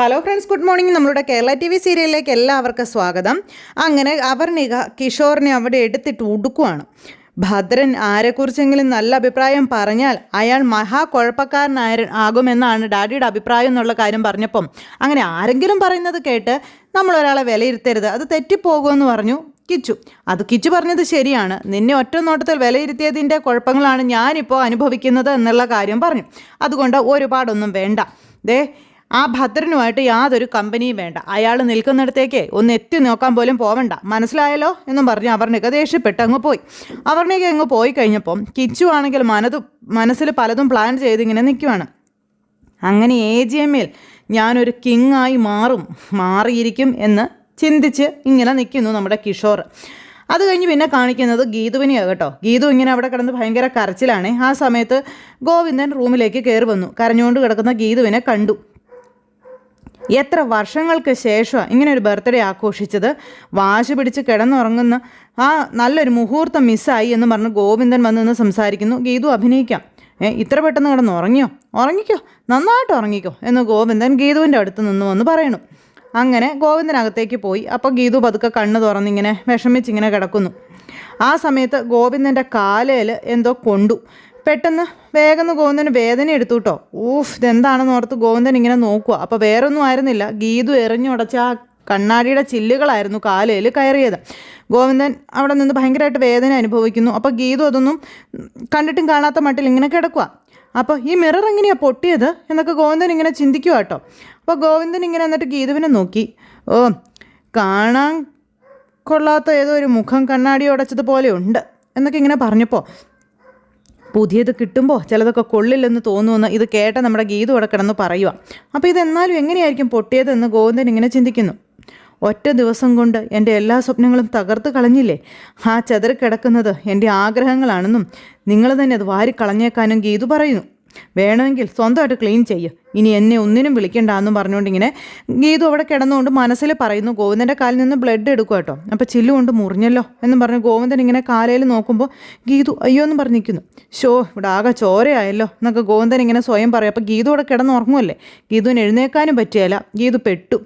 Hello friends good morning നമ്മളുടെ Kerala T V സീരിയലിലേക്ക് എല്ലാവർക്കും സ്വാഗതം. അങ്ങനെ അവർണിക കിഷോറിനെ അവിടെ എടുത്തിട്ട് ഉടുക്കുവാണ്. ഭദ്രൻ ആരെക്കുറിച്ചെങ്കിലും നല്ല അഭിപ്രായം പറഞ്ഞാൽ അയാൾ മഹാ കുഴപ്പക്കാരനായ ആകുമെന്നാണ് ഡാഡിയുടെ അഭിപ്രായം എന്നുള്ള കാര്യം പറഞ്ഞപ്പം അങ്ങനെ ആരെങ്കിലും പറയുന്നത് കേട്ട് നമ്മൾ ഒരാളെ വിലയിരുത്തരുത്. അത് തെറ്റിപ്പോകുമെന്ന് പറഞ്ഞു കിച്ചു. അത് കിച്ചു പറഞ്ഞത് ശരിയാണ്. നിന്നെ ഒറ്റ നോട്ടത്തിൽ വിലയിരുത്തിയതിന്റെ കുഴപ്പങ്ങളാണ് ഞാനിപ്പോൾ അനുഭവിക്കുന്നത് എന്നുള്ള കാര്യം പറഞ്ഞു. അതുകൊണ്ട് ഒരുപാടൊന്നും വേണ്ട. ദേ ആ ഭദ്രനുമായിട്ട് യാതൊരു കമ്പനിയും വേണ്ട. അയാൾ നിൽക്കുന്നിടത്തേക്ക് ഒന്ന് എത്തി നോക്കാൻ പോലും പോവണ്ട. മനസ്സിലായല്ലോ എന്നും പറഞ്ഞ് അവർണിക ദേഷ്യപ്പെട്ട് അങ്ങ് പോയി. അവർണിക അങ്ങ് പോയി കഴിഞ്ഞപ്പം കിച്ചു ആണെങ്കിൽ മനതും മനസ്സിൽ പലതും പ്ലാൻ ചെയ്തിങ്ങനെ നിൽക്കുവാണ് അങ്ങനെ എ ജി എമ്മിൽ ഞാനൊരു കിങ്ങായി മാറും മാറിയിരിക്കും എന്ന് ചിന്തിച്ച് ഇങ്ങനെ നിൽക്കുന്നു നമ്മുടെ കിഷോർ. അത് കഴിഞ്ഞ് പിന്നെ കാണിക്കുന്നത് ഗീതുവിനെയാണ് കേട്ടോ. ഗീതു ഇങ്ങനെ അവിടെ കിടന്ന് ഭയങ്കര കരച്ചിലാണ്. ആ സമയത്ത് ഗോവിന്ദൻ റൂമിലേക്ക് കയറി വന്നു. കരഞ്ഞുകൊണ്ട് കിടക്കുന്ന ഗീതുവിനെ കണ്ടു. എത്ര വർഷങ്ങൾക്ക് ശേഷമാണ് ഇങ്ങനെ ഒരു ബർത്ത്ഡേ ആഘോഷിച്ചത്? വാശി പിടിച്ച് കിടന്നുറങ്ങുന്ന ആ നല്ലൊരു മുഹൂർത്തം മിസ്സായി എന്ന് പറഞ്ഞ് ഗോവിന്ദൻ വന്ന് നിന്ന് സംസാരിക്കുന്നു. ഗീതു അഭിനയിക്കാം. ഏ ഇത്ര പെട്ടെന്ന് കിടന്ന് ഉറങ്ങിയോ? ഉറങ്ങിക്കോ. നന്നായിട്ട് ഉറങ്ങിക്കോ എന്ന് ഗോവിന്ദൻ ഗീതുവിന്റെ അടുത്ത് നിന്ന് വന്ന് പറയണു. അങ്ങനെ ഗോവിന്ദനകത്തേക്ക് പോയി. അപ്പോൾ ഗീതു പതുക്കെ കണ്ണ് തുറന്നിങ്ങനെ വിഷമിച്ചിങ്ങനെ കിടക്കുന്നു. ആ സമയത്ത് ഗോവിന്ദന്റെ കാലയിൽ എന്തോ കൊണ്ടു. പെട്ടെന്ന് വേഗം ഗോവിന്ദന് വേദന എടുത്തു കേട്ടോ ഊഫ് ഇതെന്താണെന്ന് ഓർത്ത് ഗോവിന്ദൻ ഇങ്ങനെ നോക്കുക അപ്പോൾ വേറൊന്നും ആയിരുന്നില്ല. ഗീതു എറിഞ്ഞുടച്ച ആ കണ്ണാടിയുടെ ചില്ലുകളായിരുന്നു കാലയിൽ കയറിയത്. ഗോവിന്ദൻ അവിടെ നിന്ന് ഭയങ്കരമായിട്ട് വേദന അനുഭവിക്കുന്നു. അപ്പോൾ ഗീതു അതൊന്നും കണ്ടിട്ടും കാണാത്ത മട്ടിൽ ഇങ്ങനെ കിടക്കുക അപ്പോൾ ഈ മിറർ എങ്ങനെയാണ് പൊട്ടിയത് എന്നൊക്കെ ഗോവിന്ദൻ ഇങ്ങനെ ചിന്തിക്കുക കേട്ടോ അപ്പോൾ ഗോവിന്ദൻ ഇങ്ങനെ എന്നിട്ട് ഗീതുവിനെ നോക്കി. ഓ കാണാൻ കൊള്ളാത്ത ഏതോ ഒരു മുഖം കണ്ണാടി ഉടച്ചതുപോലെ ഉണ്ട് എന്നൊക്കെ ഇങ്ങനെ പറഞ്ഞപ്പോൾ പുതിയത് കിട്ടുമ്പോൾ ചിലതൊക്കെ കൊള്ളില്ലെന്ന് തോന്നുമെന്ന് ഇത് കേട്ട നമ്മുടെ ഗീതു കിടക്കണമെന്ന് പറയുക അപ്പോൾ ഇതെന്നാലും എങ്ങനെയായിരിക്കും പൊട്ടിയതെന്ന് ഗോവിന്ദൻ ഇങ്ങനെ ചിന്തിക്കുന്നു. ഒറ്റ ദിവസം കൊണ്ട് എന്റെ എല്ലാ സ്വപ്നങ്ങളും തകർത്ത് കളഞ്ഞില്ലേ? ആ ചെതറി കിടക്കുന്നത് എന്റെ ആഗ്രഹങ്ങളാണെന്നും നിങ്ങൾ തന്നെ അത് വാരിക്കളഞ്ഞേക്കാനും ഗീതു പറയുന്നു. വേണമെങ്കിൽ സ്വന്തമായിട്ട് ക്ലീൻ ചെയ്യും. ഇനി എന്നെ ഒന്നിനും വിളിക്കണ്ടെന്നും പറഞ്ഞുകൊണ്ട് ഇങ്ങനെ ഗീതു അവിടെ കിടന്നുകൊണ്ട് മനസ്സിൽ പറയുന്നു ഗോവിന്ദന്റെ കാലിൽ നിന്ന് ബ്ലഡ് എടുക്കുക കേട്ടോ. അപ്പോൾ ചില്ലുകൊണ്ട് മുറിഞ്ഞല്ലോ എന്ന് പറഞ്ഞ് ഗോവിന്ദൻ ഇങ്ങനെ കാലയിൽ നോക്കുമ്പോൾ ഗീതു അയ്യോ എന്ന് പറഞ്ഞിരിക്കുന്നു ഷോ ഇവിടെ ആകെ ചോരയായല്ലോ എന്നൊക്കെ ഗോവിന്ദൻ ഇങ്ങനെ സ്വയം പറയും. അപ്പോൾ ഗീതു അവിടെ കിടന്ന് ഉറങ്ങുമല്ലേ ഗീതുവിന് എഴുന്നേക്കാനും പറ്റിയല്ല ഗീതു പെട്ടു.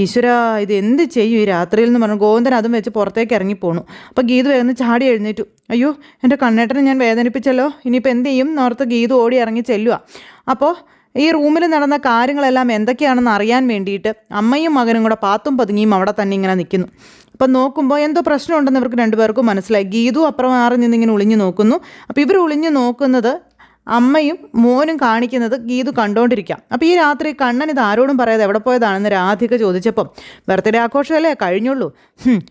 ഈശ്വര ഇത് എന്ത് ചെയ്യും ഈ രാത്രിയിൽ എന്ന് പറഞ്ഞു. ഗോവിന്ദൻ അതും വെച്ച് പുറത്തേക്ക് ഇറങ്ങിപ്പോണു. അപ്പോൾ ഗീതു വേഗം ചാടി എഴുന്നേറ്റു. അയ്യോ എന്റെ കണ്ണേട്ടനെ ഞാൻ വേദനിപ്പിച്ചല്ലോ. ഇനിയിപ്പോൾ എന്ത് ചെയ്യും? എന്നോർത്ത് ഗീതു ഓടി ഇറങ്ങി ചെല്ലുക അപ്പോൾ ഈ റൂമിൽ നടന്ന കാര്യങ്ങളെല്ലാം എന്തൊക്കെയാണെന്ന് അറിയാൻ വേണ്ടിയിട്ട് അമ്മയും മകനും കൂടെ പാത്തും പതുങ്ങിയും അവിടെ തന്നെ ഇങ്ങനെ നിൽക്കുന്നു. അപ്പം നോക്കുമ്പോൾ എന്തോ പ്രശ്നമുണ്ടെന്ന് ഇവർക്ക് രണ്ടുപേർക്കും മനസ്സിലായി. ഗീതു അപ്പുറം മാറി നിന്നിങ്ങനെ ഒളിഞ്ഞു നോക്കുന്നു. അപ്പോൾ ഇവർ ഒളിഞ്ഞു നോക്കുന്നത് അമ്മയും മോനും കാണിക്കുന്നത് ഗീതു കണ്ടുകൊണ്ടിരിക്കാം അപ്പോൾ ഈ രാത്രി കണ്ണൻ ഇത് ആരോടും പറയാതെ എവിടെ പോയതാണെന്ന് രാധിക ചോദിച്ചപ്പം ബർത്ത്ഡേ ആഘോഷമല്ലേ? കഴിഞ്ഞുള്ളൂ.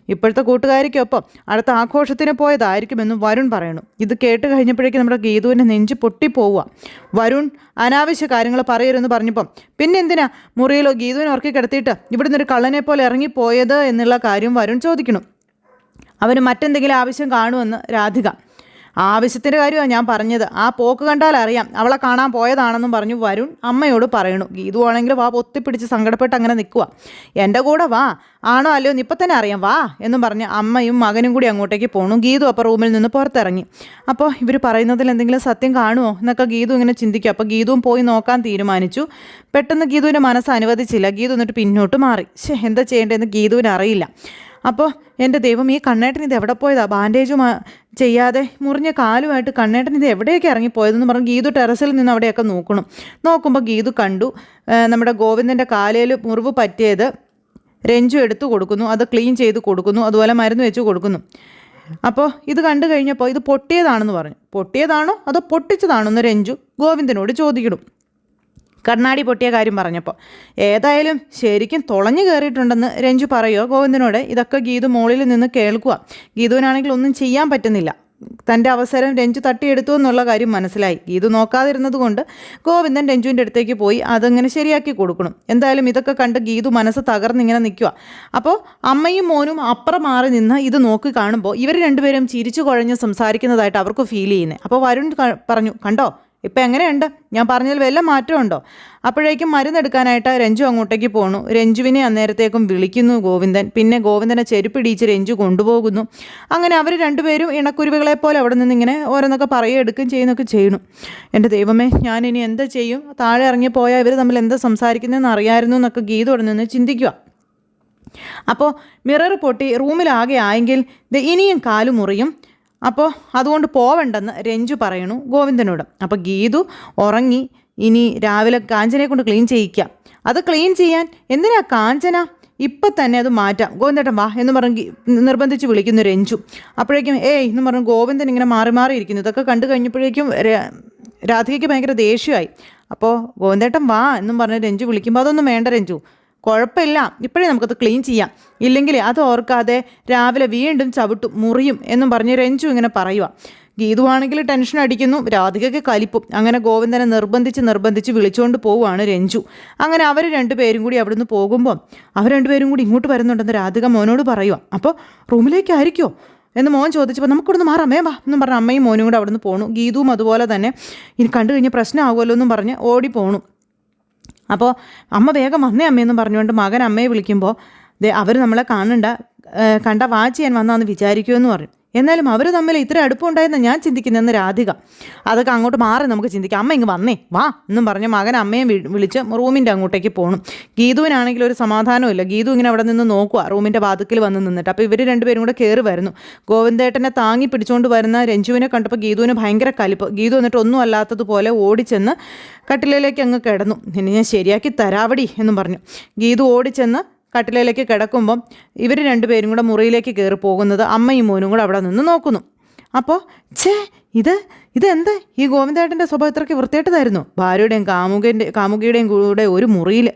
ഇപ്പോഴത്തെ കൂട്ടുകാരിക്കൊപ്പം അടുത്ത ആഘോഷത്തിന് പോയതായിരിക്കുമെന്നും വരുൺ പറയണു. ഇത് കേട്ട് കഴിഞ്ഞപ്പോഴേക്കും നമ്മുടെ ഗീതുവിന്റെ നെഞ്ച് പൊട്ടിപ്പോവുക. വരുൺ അനാവശ്യ കാര്യങ്ങൾ പറയരുതെന്ന് പറഞ്ഞപ്പം പിന്നെ എന്തിനാ മുറിയിലോ ഗീതുവിനെ ഉറക്കി കിടത്തിയിട്ട് ഇവിടുന്ന് ഒരു കള്ളനെ പോലെ ഇറങ്ങിപ്പോയത് എന്നുള്ള കാര്യം വരുൺ ചോദിക്കണം. അവന് മറ്റെന്തെങ്കിലും ആവശ്യം കാണുമെന്ന് രാധിക. ആവശ്യത്തിന്റെ കാര്യമാണ് ഞാൻ പറഞ്ഞത്. ആ പോക്ക് കണ്ടാൽ അറിയാം. അവളെ കാണാൻ പോയതാണെന്നും പറഞ്ഞു വരുൺ അമ്മയോട് പറയണു. ഗീതു ആണെങ്കിൽ വാ പൊത്തിപ്പിടിച്ച് സങ്കടപ്പെട്ട് അങ്ങനെ നിൽക്കുക എന്റെ കൂടെ വാ. ആണോ അല്ലയോ ഇപ്പം തന്നെ അറിയാം. വാ എന്നും പറഞ്ഞ് അമ്മയും മകനും കൂടി അങ്ങോട്ടേക്ക് പോണു. ഗീതു അപ്പോൾ റൂമിൽ നിന്ന് പുറത്തിറങ്ങി. അപ്പോൾ ഇവർ പറയുന്നതിൽ എന്തെങ്കിലും സത്യം കാണുമോ എന്നൊക്കെ ഗീതു ഇങ്ങനെ ചിന്തിക്കും. അപ്പോൾ ഗീതുവും പോയി നോക്കാൻ തീരുമാനിച്ചു. പെട്ടെന്ന് ഗീതുവിന്റെ മനസ്സ് അനുവദിച്ചില്ല. ഗീതു എന്നിട്ട് പിന്നോട്ട് മാറി. ശേ എന്താ ചെയ്യേണ്ടതെന്ന് ഗീതുവിന് അറിയില്ല. അപ്പോൾ എന്റെ ദൈവം ഈ കണ്ണേട്ടൻ ഇത് എവിടെ പോയതാ? ബാൻഡേജും ചെയ്യാതെ മുറിഞ്ഞ കാലുമായിട്ട് കണ്ണേട്ടൻ ഇത് എവിടെയൊക്കെ ഇറങ്ങിപ്പോയതെന്ന് പറഞ്ഞ് ഗീതു ടെറസിൽ നിന്ന് അവിടെയൊക്കെ നോക്കണം. നോക്കുമ്പോൾ ഗീതു കണ്ടു നമ്മുടെ ഗോവിന്ദന്റെ കാലയിൽ മുറിവ് പറ്റിയത് രഞ്ജു എടുത്തു കൊടുക്കുന്നു അത് ക്ലീൻ ചെയ്ത് കൊടുക്കുന്നു അതുപോലെ മരുന്ന് വെച്ച് കൊടുക്കുന്നു. അപ്പോൾ ഇത് കണ്ടു കഴിഞ്ഞപ്പോൾ ഇത് പൊട്ടിയതാണെന്ന് പറഞ്ഞു. പൊട്ടിയതാണോ അതോ പൊട്ടിച്ചതാണോ എന്ന് രഞ്ജു ഗോവിന്ദനോട് ചോദിക്കണം. കണ്ണാടി പൊട്ടിയ കാര്യം പറഞ്ഞപ്പോൾ. ഏതായാലും ശരിക്കും തുളഞ്ഞു കയറിയിട്ടുണ്ടെന്ന് രഞ്ജു പറയുമോ ഗോവിന്ദനോട് ഇതൊക്കെ ഗീതു മോളിൽ നിന്ന് കേൾക്കുക ഗീതുവിനാണെങ്കിൽ ഒന്നും ചെയ്യാൻ പറ്റുന്നില്ല. തന്റെ അവസരം രഞ്ജു തട്ടിയെടുത്തു എന്നുള്ള കാര്യം മനസ്സിലായി. ഗീതു നോക്കാതിരുന്നത് കൊണ്ട് ഗോവിന്ദൻ രഞ്ജുവിന്റെ അടുത്തേക്ക് പോയി അതങ്ങനെ ശരിയാക്കി കൊടുക്കണം. എന്തായാലും ഇതൊക്കെ കണ്ട് ഗീതു മനസ്സ് തകർന്നിങ്ങനെ നിൽക്കുക അപ്പോൾ അമ്മയും മോനും അപ്പുറം മാറി നിന്ന് ഇത് നോക്കി കാണുമ്പോൾ ഇവർ രണ്ടുപേരും ചിരിച്ചു കുഴഞ്ഞ് സംസാരിക്കുന്നതായിട്ട് അവർക്ക് ഫീൽ ചെയ്യുന്നത് അപ്പോൾ വരുൺ പറഞ്ഞു കണ്ടോ? ഇപ്പം എങ്ങനെയുണ്ട്? ഞാൻ പറഞ്ഞതിൽ വല്ല മാറ്റമുണ്ടോ അപ്പോഴേക്കും മരുന്നെടുക്കാനായിട്ട് രഞ്ജു അങ്ങോട്ടേക്ക് പോണു. രഞ്ജുവിനെ അന്നേരത്തേക്കും വിളിക്കുന്നു ഗോവിന്ദൻ. പിന്നെ ഗോവിന്ദനെ ചെരുപ്പിടിയിച്ച് രഞ്ജു കൊണ്ടുപോകുന്നു. അങ്ങനെ അവർ രണ്ടുപേരും ഇണക്കുരുവികളെ പോലെ അവിടെ നിന്ന് ഇങ്ങനെ ഓരോന്നൊക്കെ പറയുക എടുക്കുകയും ചെയ്യുന്നൊക്കെ ചെയ്യണു എന്റെ ദൈവമേ ഞാൻ ഇനി എന്താ ചെയ്യും? താഴെ ഇറങ്ങി പോയാൽ ഇവർ തമ്മിൽ എന്താ സംസാരിക്കുന്നതെന്ന് അറിയായിരുന്നു എന്നൊക്കെ ഗീത അവിടെ നിന്ന് ചിന്തിക്കുക അപ്പോൾ മിറർ പൊട്ടി റൂമിലാകെ ആയെങ്കിൽ ഇനിയും കാലു മുറിയും അപ്പോൾ അതുകൊണ്ട് പോവണ്ടെന്ന് രഞ്ജു പറയണു ഗോവിന്ദനോട്. അപ്പോൾ ഗീതു ഉറങ്ങി ഇനി രാവിലെ കാഞ്ചനയെ കൊണ്ട് ക്ലീൻ ചെയ്യിക്കാം. അത് ക്ലീൻ ചെയ്യാൻ എന്തിനാ കാഞ്ചന? ഇപ്പം തന്നെ അത് മാറ്റാം. ഗോവിന്ദേട്ടൻ വാ എന്ന് പറഞ്ഞ് നിർബന്ധിച്ച് വിളിക്കുന്നു രഞ്ജു. അപ്പോഴേക്കും ഏയ് എന്ന് പറഞ്ഞു ഗോവിന്ദൻ ഇങ്ങനെ മാറി മാറി ഇരിക്കുന്നു. ഇതൊക്കെ കണ്ടു കഴിഞ്ഞപ്പോഴേക്കും രാധികയ്ക്ക് ഭയങ്കര ദേഷ്യമായി. അപ്പോൾ ഗോവിന്ദേട്ടൻ വാ എന്നും പറഞ്ഞ് രഞ്ജു വിളിക്കുമ്പോൾ അതൊന്നും വേണ്ട രഞ്ജു. കുഴപ്പമില്ല. ഇപ്പോഴേ നമുക്കത് ക്ലീൻ ചെയ്യാം. ഇല്ലെങ്കിൽ അത് ഓർക്കാതെ രാവിലെ വീണ്ടും ചവിട്ടും മുറിയും എന്നും പറഞ്ഞ് രഞ്ജു ഇങ്ങനെ പറയുക ഗീതുവാണെങ്കിൽ ടെൻഷൻ അടിക്കുന്നു രാധികയ്ക്ക് കലിപ്പും. അങ്ങനെ ഗോവിന്ദനെ നിർബന്ധിച്ച് നിർബന്ധിച്ച് വിളിച്ചുകൊണ്ട് പോവുകയാണ് രഞ്ജു. അങ്ങനെ അവർ രണ്ടുപേരും കൂടി അവിടുന്ന് പോകുമ്പോൾ അവർ രണ്ടുപേരും കൂടി ഇങ്ങോട്ട് വരുന്നുണ്ടെന്ന് രാധിക മോനോട് പറയുക അപ്പോൾ റൂമിലേക്കായിരിക്കുമോ എന്ന് മോൻ ചോദിച്ചപ്പോൾ നമുക്കിവിടുന്ന് മാറാം അമ്മേ വാ എന്നും പറഞ്ഞ് അമ്മയും മോനും കൂടെ അവിടുന്ന് പോണു. ഗീതുവും അതുപോലെ തന്നെ ഇനി കണ്ടു കഴിഞ്ഞാൽ പ്രശ്നമാകുമല്ലോ എന്നും പറഞ്ഞ് ഓടി പോണു. അപ്പോൾ അമ്മ വേഗം വന്നേ അമ്മയെന്നും പറഞ്ഞുകൊണ്ട് മകൻ അമ്മയെ വിളിക്കുമ്പോൾ അവർ നമ്മളെ കാണണ്ട കണ്ട വാച്ച് ചെയ്യാൻ വന്നാന്ന് വിചാരിക്കുമെന്ന് പറഞ്ഞു എന്നാലും അവർ തമ്മിൽ ഇത്ര അടുപ്പമുണ്ടായെന്ന് ഞാൻ ചിന്തിക്കുന്നതെന്ന് രാധിക. അതൊക്കെ അങ്ങോട്ട് മാറി നമുക്ക് ചിന്തിക്കാം. അമ്മ ഇങ്ങ് വന്നേ വാ എന്നും പറഞ്ഞ് മകൻ അമ്മയെ വിളിച്ച് റൂമിന്റെ അങ്ങോട്ടേക്ക് പോകണം ഗീതുവിനാണെങ്കിൽ ഒരു സമാധാനമില്ല ഗീതു ഇങ്ങനെ അവിടെ നിന്ന് നോക്കുക റൂമിന്റെ വാതുക്കിൽ വന്ന് നിന്നിട്ട്. അപ്പോൾ ഇവർ രണ്ടുപേരും കൂടെ കയറി വരുന്നു. ഗോവിന്ദേട്ടനെ താങ്ങി പിടിച്ചുകൊണ്ട് വരുന്ന രഞ്ജുവിനെ കണ്ടപ്പോൾ ഗീതുവിന് ഭയങ്കര കലിപ്പ്. ഗീതു എന്നിട്ട് ഒന്നും അല്ലാത്തതുപോലെ ഓടിച്ചെന്ന് കട്ടിലയിലേക്ക് അങ്ങ് കിടന്നു. നിന്നെ ഞാൻ ശരിയാക്കി തരാവടി എന്നും പറഞ്ഞു. ഗീതു ഓടിച്ചെന്ന് കട്ടിലയിലേക്ക് കിടക്കുമ്പം ഇവർ രണ്ടുപേരും കൂടെ മുറിയിലേക്ക് കയറി പോകുന്നത് അമ്മയും മോനും കൂടെ അവിടെ നിന്ന് നോക്കുന്നു. അപ്പോൾ ഛേ ഇത് ഇതെന്താ? ഈ ഗോവിന്ദേട്ടന്റെ സ്വഭാവം ഇത്രയ്ക്ക് വൃത്തിയായിട്ടതായിരുന്നു ഭാര്യയുടെയും കാമുകന്റെ കാമുകിയുടെയും കൂടെ ഒരു മുറിയിൽ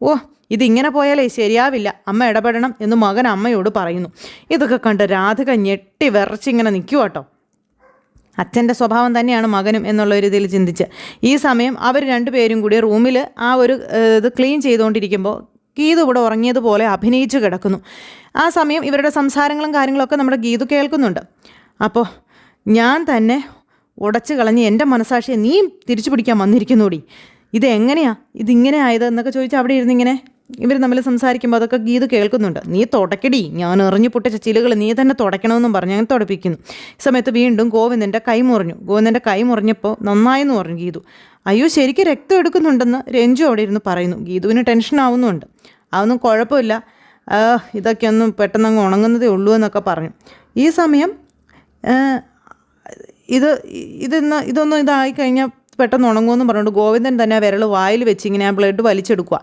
ഓ ഇതിങ്ങനെ പോയാലേ ശരിയാവില്ല. അമ്മ ഇടപെടണം എന്ന് മകൻ അമ്മയോട് പറയുന്നു. ഇതൊക്കെ കണ്ട് രാധിക ഞെട്ടി വിറച്ചിങ്ങനെ നിൽക്കുക കേട്ടോ അച്ഛന്റെ സ്വഭാവം തന്നെയാണ് മകനും എന്നുള്ള ഒരു ഇതിൽ ചിന്തിച്ച്. ഈ സമയം അവർ രണ്ടുപേരും കൂടി റൂമിൽ ആ ഒരു ഇത് ക്ലീൻ ചെയ്തുകൊണ്ടിരിക്കുമ്പോൾ ഗീതു ഇവിടെ ഉറങ്ങിയതുപോലെ അഭിനയിച്ചു കിടക്കുന്നു. ആ സമയം ഇവരുടെ സംസാരങ്ങളും കാര്യങ്ങളൊക്കെ നമ്മുടെ ഗീതു കേൾക്കുന്നുണ്ട്. അപ്പോൾ ഞാൻ തന്നെ ഉടച്ചു കളഞ്ഞ് എന്റെ മനസാക്ഷിയെ നീ തിരിച്ചു പിടിക്കാൻ വന്നിരിക്കുന്നോടി. ഇത് എങ്ങനെയാ? ഇതിങ്ങനെ ആയത് എന്നൊക്കെ ചോദിച്ചാൽ അവിടെ ഇരുന്നിങ്ങനെ ഇവർ തമ്മിൽ സംസാരിക്കുമ്പോൾ അതൊക്കെ ഗീത് കേൾക്കുന്നുണ്ട്. നീ തുടക്കടി. ഞാൻ എറിഞ്ഞു പൊട്ടിച്ച ചിലുകൾ നീ തന്നെ തുടയ്ക്കണമെന്നും പറഞ്ഞ് അങ്ങനെ തുടപ്പിക്കുന്നു. ഈ സമയത്ത് വീണ്ടും ഗോവിന്ദന്റെ കൈ മുറിഞ്ഞു. ഗോവിന്ദന്റെ കൈ മുറിഞ്ഞപ്പോൾ നന്നായെന്ന് പറഞ്ഞു ഗീതു. അയ്യോ ശരിക്കും രക്തം എടുക്കുന്നുണ്ടെന്ന് രഞ്ജു അവിടെ ഇരുന്ന് പറയുന്നു. ഗീതുവിന് ടെൻഷൻ ആവുന്നുണ്ട്. അതൊന്നും കുഴപ്പമില്ല. ഇതൊക്കെ ഒന്നും പെട്ടെന്ന് അങ്ങ് ഉണങ്ങുന്നതേ ഉള്ളൂ എന്നൊക്കെ പറഞ്ഞു. ഈ സമയം ഇത് ഇതിന്ന് ഇതൊന്നും ഇതായി കഴിഞ്ഞാൽ പെട്ടെന്ന് ഉണങ്ങുമെന്ന് പറഞ്ഞുകൊണ്ട് ഗോവിന്ദൻ തന്നെ വിരൽ വായിൽ വെച്ച് ഇങ്ങനെ ആ ബ്ലഡ് വലിച്ചെടുക്കുക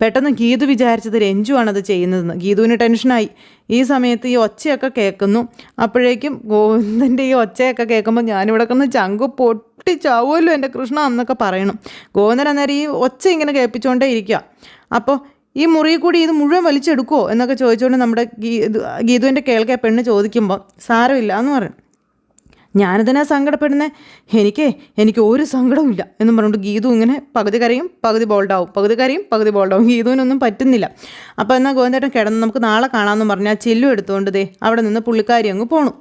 പെട്ടെന്ന് ഗീതു വിചാരിച്ചത് രഞ്ജുവാണ് അത് ചെയ്യുന്നതെന്ന്. ഗീതുവിന് ടെൻഷനായി. ഈ സമയത്ത് ഈ ഒച്ചയൊക്കെ കേൾക്കുന്നു. അപ്പോഴേക്കും ഗോവിന്ദന്റെ ഈ ഒച്ചയൊക്കെ കേൾക്കുമ്പോൾ ഞാനിവിടെ കിടന്ന് ചങ്കു പൊട്ടിച്ചാവുമല്ലോ എന്റെ കൃഷ്ണ എന്നൊക്കെ പറയണം. ഗോവിന്ദൻ അന്നേരം ഈ ഒച്ച ഇങ്ങനെ കേൾപ്പിച്ചുകൊണ്ടേ ഇരിക്കുക അപ്പോൾ ഈ മുറിയിൽ കൂടി ഇത് മുഴുവൻ വലിച്ചെടുക്കുമോ എന്നൊക്കെ ചോദിച്ചുകൊണ്ട് നമ്മുടെ ഗീതുവിന്റെ കേൾക്കെ പെണ്ണ് ചോദിക്കുമ്പോൾ സാരമില്ല എന്ന് പറയും. ഞാനിതിനാ സങ്കടപ്പെടുന്നത് എനിക്ക് എനിക്ക് ഒരു സങ്കടവുമില്ല എന്നും പറഞ്ഞുകൊണ്ട് ഗീതു ഇങ്ങനെ പകുതി കരയും പകുതി ബോൾഡാവും. പകുതി കരയും പകുതി ബോൾഡാവും. ഗീതുവിനൊന്നും പറ്റുന്നില്ല. അപ്പോൾ എന്നാൽ ഗോവിന്ദേട്ടൻ കിടന്ന് നമുക്ക് നാളെ കാണാമെന്ന് പറഞ്ഞാൽ ചില്ലു എടുത്തുകൊണ്ട് ദേ അവിടെ നിന്ന് പുള്ളിക്കാരി അങ്ങ് പോണു.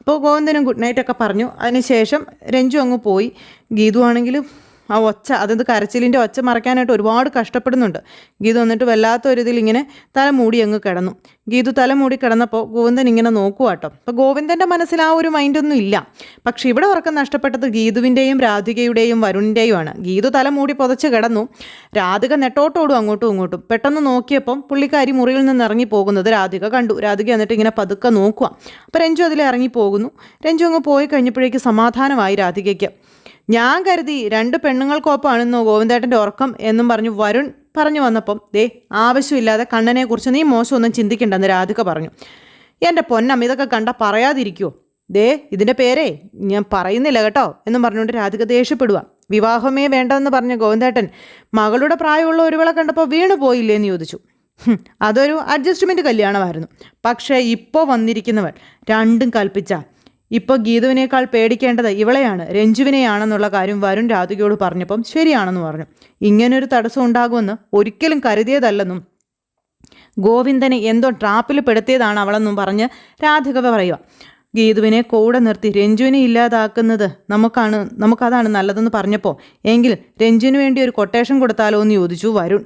അപ്പോൾ ഗോവിന്ദനും ഗുഡ് നൈറ്റ് ഒക്കെ പറഞ്ഞു അതിനുശേഷം രഞ്ജു അങ്ങ് പോയി. ഗീതു ആണെങ്കിലും ആ ഒച്ച അതായത് കരച്ചിലിന്റെ ഒച്ച മറയ്ക്കാനായിട്ട് ഒരുപാട് കഷ്ടപ്പെടുന്നുണ്ട്. ഗീതു വന്നിട്ട് വല്ലാത്തൊരിതിൽ ഇങ്ങനെ തല മൂടി അങ്ങ് കിടന്നു. ഗീതു തല മൂടി കിടന്നപ്പോൾ ഗോവിന്ദൻ ഇങ്ങനെ നോക്കുക കേട്ടോ. അപ്പോൾ ഗോവിന്ദന്റെ മനസ്സിൽ ആ ഒരു മൈൻഡൊന്നും ഇല്ല. പക്ഷേ ഇവിടെ ഉറക്കം നഷ്ടപ്പെട്ടത് ഗീതുവിന്റെയും രാധികയുടെയും വരുണിന്റെയുമാണ്. ഗീതു തല മൂടി പുതച്ച് കിടന്നു. രാധിക നെട്ടോട്ടോടും അങ്ങോട്ടും ഇങ്ങോട്ടും. പെട്ടെന്ന് നോക്കിയപ്പം പുള്ളിക്കാരി മുറിയിൽ നിന്ന് ഇറങ്ങി പോകുന്നത് രാധിക കണ്ടു. രാധിക എന്നിട്ട് ഇങ്ങനെ പതുക്കെ നോക്കുക. അപ്പോൾ രഞ്ജു അതിൽ ഇറങ്ങി പോകുന്നു. രഞ്ജു അങ്ങ് പോയി കഴിഞ്ഞപ്പോഴേക്ക് സമാധാനമായി രാധികയ്ക്ക്. ഞാൻ കരുതി രണ്ട് പെണ്ണുങ്ങൾക്കൊപ്പമാണെന്നോ ഗോവിന്ദേട്ടന്റെ ഉറക്കം എന്നും പറഞ്ഞു വരുൺ പറഞ്ഞു വന്നപ്പം ദേ ആവശ്യമില്ലാതെ കണ്ണനെക്കുറിച്ച് നീ മോശമൊന്നും ചിന്തിക്കണ്ടെന്ന് രാധിക പറഞ്ഞു. എന്റെ പൊന്നം ഇതൊക്കെ കണ്ട പറയാതിരിക്കുമോ ദേ ഇതിന്റെ പേരേ ഞാൻ പറയുന്നില്ല കേട്ടോ എന്നും പറഞ്ഞുകൊണ്ട് രാധിക ദേഷ്യപ്പെടുക വിവാഹമേ വേണ്ടെന്ന് പറഞ്ഞ ഗോവിന്ദേട്ടൻ മകളുടെ പ്രായമുള്ള ഒരുവളെ കണ്ടപ്പോൾ വീണു പോയില്ലേ എന്ന് ചോദിച്ചു. അതൊരു അഡ്ജസ്റ്റ്മെന്റ് കല്യാണമായിരുന്നു. പക്ഷേ ഇപ്പോൾ വന്നിരിക്കുന്നവൻ രണ്ടും കൽപ്പിച്ച. ഇപ്പോൾ ഗീതുവിനേക്കാൾ പേടിക്കേണ്ടത് ഇവളെയാണ്. രഞ്ജുവിനെയാണെന്നുള്ള കാര്യം വരുൺ രാധികയോട് പറഞ്ഞപ്പം ശരിയാണെന്ന് പറഞ്ഞു. ഇങ്ങനൊരു തടസ്സം ഉണ്ടാകുമെന്ന് ഒരിക്കലും കരുതിയതല്ലെന്നും ഗോവിന്ദനെ എന്തോ ട്രാപ്പിൽ പെടുത്തിയതാണ് അവളെന്നും പറഞ്ഞ് രാധിക പറയുക. ഗീതുവിനെ കൂടെ നിർത്തി രഞ്ജുവിനെ ഇല്ലാതാക്കുന്നത് നമുക്കാണ് നമുക്കതാണ് നല്ലതെന്ന് പറഞ്ഞപ്പോൾ. എങ്കിൽ രഞ്ജുവിന് വേണ്ടി ഒരു കൊട്ടേഷൻ കൊടുത്താലോ എന്ന് ചോദിച്ചു വരുൺ.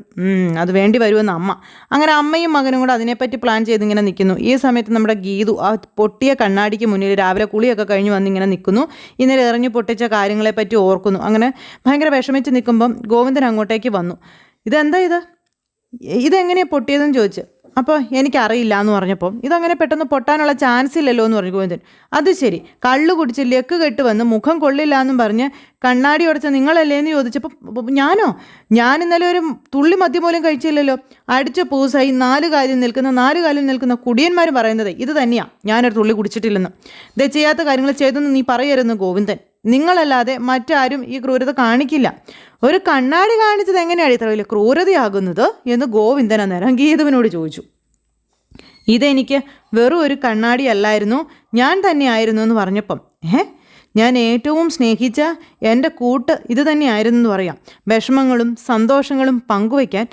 അത് വേണ്ടി വരുമെന്ന് അമ്മ. അങ്ങനെ അമ്മയും മകനും കൂടെ അതിനെപ്പറ്റി പ്ലാൻ ചെയ്ത് ഇങ്ങനെ നിൽക്കുന്നു. ഈ സമയത്ത് നമ്മുടെ ഗീതു ആ പൊട്ടിയ കണ്ണാടിക്ക് മുന്നിൽ രാവിലെ കുളിയൊക്കെ കഴിഞ്ഞ് വന്ന് ഇങ്ങനെ നിൽക്കുന്നു. ഇന്നലെ എറിഞ്ഞു പൊട്ടിച്ച കാര്യങ്ങളെപ്പറ്റി ഓർക്കുന്നു. അങ്ങനെ ഭയങ്കര വിഷമിച്ച് നിൽക്കുമ്പം ഗോവിന്ദൻ അങ്ങോട്ടേക്ക് വന്നു. ഇതെന്താ ഇത്? ഇതെങ്ങനെയാണ് പൊട്ടിയതെന്ന് ചോദിച്ചു. അപ്പോൾ എനിക്കറിയില്ല എന്ന് പറഞ്ഞപ്പോൾ ഇതങ്ങനെ പെട്ടെന്ന് പൊട്ടാനുള്ള ചാൻസ് ഇല്ലല്ലോ എന്ന് പറഞ്ഞു ഗോവിന്ദൻ. അത് ശരി കള്ളു കുടിച്ച് ലക്ക് കെട്ട് വന്ന് മുഖം കൊള്ളില്ല എന്നും പറഞ്ഞ് കണ്ണാടി ഉടച്ച നിങ്ങളല്ലേ എന്ന് ചോദിച്ചപ്പോൾ ഞാനോ? ഞാൻ ഇന്നലെ ഒരു തുള്ളി മദ്യം പോലും കഴിച്ചില്ലല്ലോ. അടിച്ച പൂസായി നാല് കാലിൽ നിൽക്കുന്ന നാല് കാലിൽ നിൽക്കുന്ന കുടിയന്മാർ പറയുന്നത് ഇത് തന്നെയാണ് ഞാനൊരു തുള്ളി കുടിച്ചിട്ടില്ലെന്ന്. ഇത് ചെയ്യാത്ത കാര്യങ്ങൾ ചെയ്തെന്ന് നീ പറയരുതെന്ന് ഗോവിന്ദൻ. നിങ്ങളല്ലാതെ മറ്റാരും ഈ ക്രൂരത കാണിക്കില്ല. ഒരു കണ്ണാടി കാണിച്ചത് എങ്ങനെയാണ് ഇത്ര വലിയ ക്രൂരതയാകുന്നത് എന്ന് ഗോവിന്ദൻ അന്നേരം ഗീതുവിനോട് ചോദിച്ചു. ഇതെനിക്ക് വെറും ഒരു കണ്ണാടി അല്ലായിരുന്നു ഞാൻ തന്നെയായിരുന്നു എന്ന് പറഞ്ഞപ്പം. ഏ? ഞാൻ ഏറ്റവും സ്നേഹിച്ച എന്റെ കൂട്ട് ഇത് തന്നെയായിരുന്നു എന്ന് പറയാം. വിഷമങ്ങളും സന്തോഷങ്ങളും പങ്കുവയ്ക്കാൻ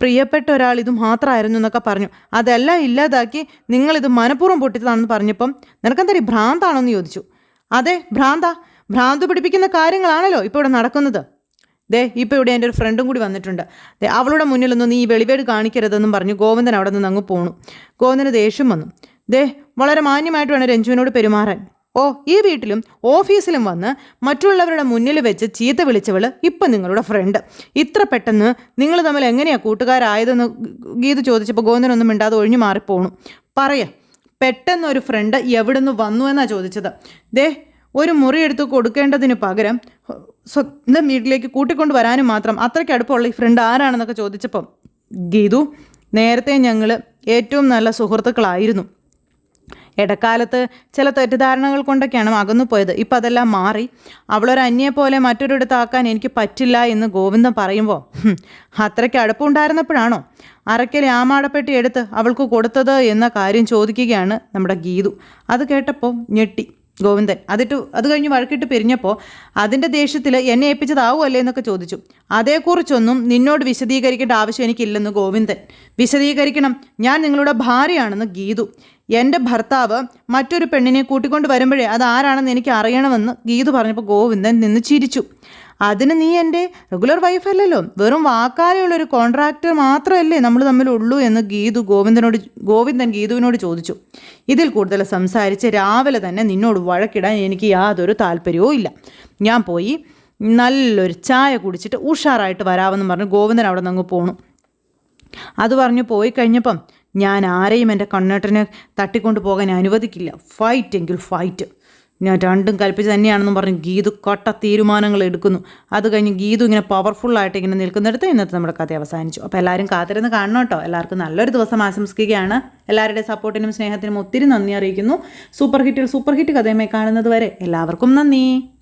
പ്രിയപ്പെട്ട ഒരാൾ ഇത് മാത്രമായിരുന്നു എന്നൊക്കെ പറഞ്ഞു. അതെല്ലാം ഇല്ലാതാക്കി നിങ്ങളിത് മനഃപൂർവം പൊട്ടിച്ചതാണെന്ന് പറഞ്ഞപ്പം നിനക്കെന്താ ഭ്രാന്താണോ എന്ന് ചോദിച്ചു. അതെ ഭ്രാന്ത. ഭ്രാന്ത് പിടിപ്പിക്കുന്ന കാര്യങ്ങളാണല്ലോ ഇപ്പോൾ ഇവിടെ നടക്കുന്നത്. ദേ ഇപ്പോൾ ഇവിടെ എന്റെ ഒരു ഫ്രണ്ടും കൂടി വന്നിട്ടുണ്ട്. ദേ അവളുടെ മുന്നിലൊന്നും നീ വെളിവേട് കാണിക്കരുതെന്നും പറഞ്ഞു ഗോവിന്ദൻ അവിടെ നിന്ന് അങ്ങ് പോണു. ഗോവിന്ദന് ദേഷ്യം വന്നു. ദേ വളരെ മാന്യമായിട്ട് വേണം രഞ്ജുവിനോട് പെരുമാറാൻ. ഓ ഈ വീട്ടിലും ഓഫീസിലും വന്ന് മറ്റുള്ളവരുടെ മുന്നിൽ വെച്ച് ചീത്ത വിളിച്ചവൾ ഇപ്പം നിങ്ങളുടെ ഫ്രണ്ട്. ഇത്ര പെട്ടെന്ന് നിങ്ങൾ തമ്മിൽ എങ്ങനെയാണ് കൂട്ടുകാരായതെന്ന് ഗീത് ചോദിച്ചപ്പോൾ ഗോവിന്ദനൊന്നും മിണ്ടാതെ ഒഴിഞ്ഞു മാറിപ്പോണു. പറയ പെട്ടെന്ന് ഒരു ഫ്രണ്ട് എവിടെ നിന്ന് വന്നു എന്നാണ് ചോദിച്ചത്. ദേ ഒരു മുറി എടുത്ത് കൊടുക്കേണ്ടതിന് പകരം സ്വന്തം വീട്ടിലേക്ക് കൂട്ടിക്കൊണ്ട് വരാനും മാത്രം അത്രയ്ക്ക് അടുപ്പമുള്ള ഈ ഫ്രണ്ട് ആരാണെന്നൊക്കെ ചോദിച്ചപ്പം ഗീതു നേരത്തെ ഞങ്ങൾ ഏറ്റവും നല്ല സുഹൃത്തുക്കളായിരുന്നു. ഇടക്കാലത്ത് ചില തെറ്റിദ്ധാരണകൾ കൊണ്ടൊക്കെയാണ് അകന്നു പോയത്. ഇപ്പം അതെല്ലാം മാറി. അവളൊരു അന്യെ പോലെ മറ്റൊരിടത്താക്കാൻ എനിക്ക് പറ്റില്ല എന്ന് ഗോവിന്ദൻ പറയുമ്പോൾ അത്രയ്ക്ക് അടുപ്പമുണ്ടായിരുന്നപ്പോഴാണോ അരക്കൽ ആമാടപ്പെട്ടി എടുത്ത് അവൾക്ക് കൊടുത്തത് എന്ന കാര്യം ചോദിക്കുകയാണ് നമ്മുടെ ഗീതു. അത് കേട്ടപ്പോൾ ഞെട്ടി. ഗോവിന്ദൻ. അതിട്ട് അത് കഴിഞ്ഞ് വഴക്കിട്ട് പിരിഞ്ഞപ്പോൾ അതിന്റെ ദേഷ്യത്തിൽ എന്നെ ഏൽപ്പിച്ചതാവുമല്ലേ എന്നൊക്കെ ചോദിച്ചു. അതേക്കുറിച്ചൊന്നും നിന്നോട് വിശദീകരിക്കേണ്ട ആവശ്യം എനിക്കില്ലെന്ന് ഗോവിന്ദൻ. വിശദീകരിക്കണം. ഞാൻ നിങ്ങളുടെ ഭാര്യയാണെന്ന് ഗീതു. എന്റെ ഭർത്താവ് മറ്റൊരു പെണ്ണിനെ കൂട്ടിക്കൊണ്ട് വരുമ്പോഴേ അത് ആരാണെന്ന് എനിക്ക് അറിയണമെന്ന് ഗീതു പറഞ്ഞപ്പോൾ ഗോവിന്ദൻ നിന്ന് ചിരിച്ചു. അതിന് നീ എന്റെ റെഗുലർ വൈഫല്ലല്ലോ വെറും വാക്കാലെയുള്ള ഒരു കോൺട്രാക്ടർ മാത്രമല്ലേ നമ്മൾ തമ്മിലുള്ളൂ എന്ന് ഗീതു ഗോവിന്ദനോട് ഗോവിന്ദൻ ഗീതുവിനോട് ചോദിച്ചു. ഇതിൽ കൂടുതൽ സംസാരിച്ച് രാവിലെ തന്നെ നിന്നോട് വഴക്കിടാൻ എനിക്ക് യാതൊരു താല്പര്യവും ഇല്ല. ഞാൻ പോയി നല്ലൊരു ചായ കുടിച്ചിട്ട് ഉഷാറായിട്ട് വരാമെന്ന് പറഞ്ഞ് ഗോവിന്ദൻ അവിടെ നിന്ന് പോണു. അത് പറഞ്ഞു പോയി കഴിഞ്ഞപ്പം ഞാൻ ആരെയും എന്റെ കണ്ണേട്ടനെ തട്ടിക്കൊണ്ട് പോകാൻ അനുവദിക്കില്ല. ഫൈറ്റ് എങ്കിൽ ഫൈറ്റ് ഞാൻ രണ്ടും കൽപ്പിച്ച് തന്നെയാണെന്നും പറഞ്ഞ് ഗീതു കട്ട തീരുമാനങ്ങൾ എടുക്കുന്നു. അത് കഴിഞ്ഞ് ഗീതു ഇങ്ങനെ പവർഫുള്ളായിട്ട് ഇങ്ങനെ നിൽക്കുന്നിടത്ത് ഇന്നത്തെ നമ്മുടെ കഥ അവസാനിച്ചു. അപ്പോൾ എല്ലാവരും കാത്തിരുന്ന് കാണണം കേട്ടോ. എല്ലാവർക്കും നല്ലൊരു ദിവസം ആശംസിക്കുകയാണ്. എല്ലാവരുടെ സപ്പോർട്ടിനും സ്നേഹത്തിനും ഒത്തിരി നന്ദി അറിയിക്കുന്നു. സൂപ്പർ ഹിറ്റിൽ സൂപ്പർ ഹിറ്റ് കഥയുമായി കാണുന്നത് വരെ എല്ലാവർക്കും നന്ദി.